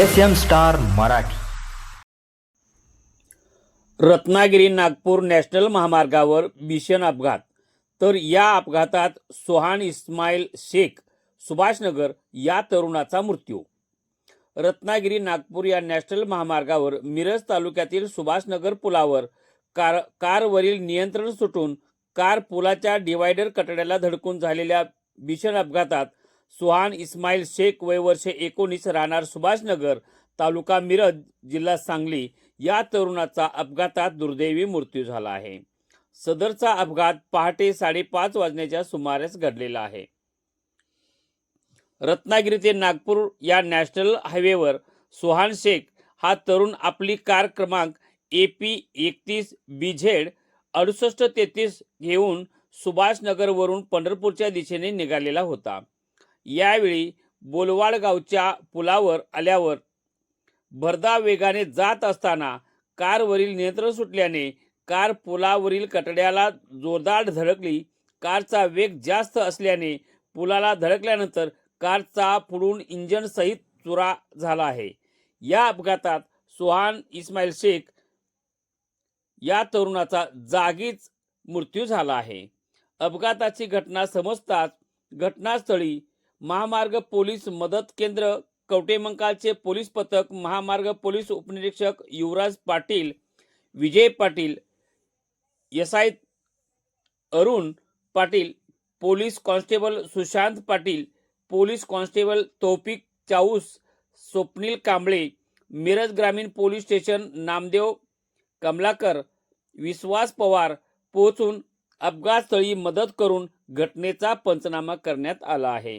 S M star Marathi. Ratnagiri Nagpur national महामार्गावर भीषण अपघात. तर या अपघातात सोहान इस्माईल शेख सुभाषनगर या तरुणाचा मृत्यू. रत्नागिरी नागपूर या नॅशनल महामार्गावर मिरज तालुक्यातील सुभाषनगर पुलावर कार कारवरील नियंत्रण सुटून कार पुलाच्या डिवायडर कटड्याला धडकून झालेल्या भीषण अपघातात सुहान इस्माईल शेख वयवर्षे एकोणीस राहणार सुभाषनगर तालुका मिरज जिल्हा सांगली. या तरुणाचा अपघातात दुर्दैवी मृत्यू झाला आहे. सदरचा अपघात पहाटे साडेपाच वाजण्याच्या सुमारास घडलेला आहे. रत्नागिरी ते नागपूर या नॅशनल हायवेवर सुहान शेख हा तरुण आपली कार क्रमांक ए पी एकतीस बी झेड अडुसष्ट तेहतीस घेऊन सुभाषनगरवरून पंढरपूरच्या दिशेने निघालेला होता. यावेळी बोलवाड गावच्या पुलावर आल्यावर भरधाव वेगाने जात असताना कारवरील नियंत्रण सुटल्याने कार पुलावरील कटड्याला जोरदार धडकली. कारचा वेग जास्त असल्याने पुलाला धडकल्यानंतर कारचा पुढून इंजन सहित चुरा झाला आहे. या अपघातात सुहान इस्माईल शेख या तरुणाचा जागीच मृत्यू झाला आहे. अपघाताची घटना समजताच घटनास्थळी महामार्ग पोलीस मदत केंद्र कवटेमंकालचे पोलीस पथक महामार्ग पोलीस उपनिरीक्षक Yuvraj Patil Vijay Patil यसाय Arun Patil police constable Sushant Patil police constable Taufik Chaus Swapnil Kamble Miraj ग्रामीण पोलीस स्टेशन नामदेव कमलाकर विश्वास पवार पोहोचून अपघातस्थळी मदत करून घटनेचा पंचनामा करण्यात आला आहे.